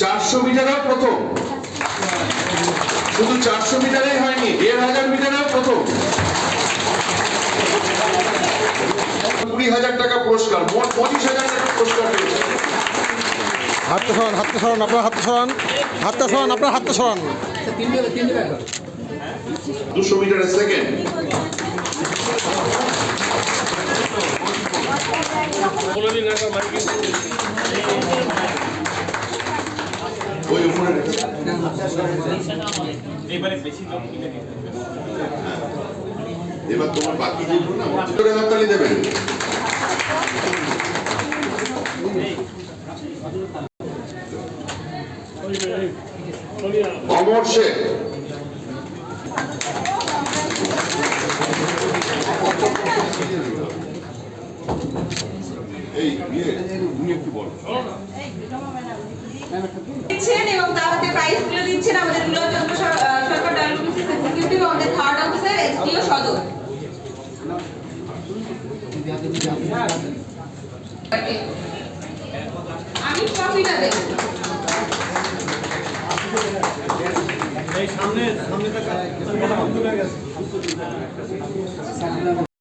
চারশো মিটারেও প্রথম। শুধু চারশো মিটারেই হয়নি দেড় হাজার মিটারেও প্রথম। কুড়ি হাজার টাকা পুরস্কার মোট পঁচিশ হাজার টাকা পুরস্কার পেয়েছে। হাতটা সরান হাতটা সরান আপনার হাতটা সরান। হাতটা সরান আপনার হাতটা সরান। দুশো মিটারের সেকেন্ড উপরে রেখে দাও। এবারে তোমার বাকি যেগুলো না হাততালি দেবেন। অমর শেখ এই ইয়ে, উনি একটু বলো দিচ্ছেন এবং তার হাতে প্রাইজ দিচ্ছেন আমাদের এক্সিকিউটিভ আমাদের থার্ড অফিসার এসডিও সদর। আমি ট্রফিটা দেব। এই সামনে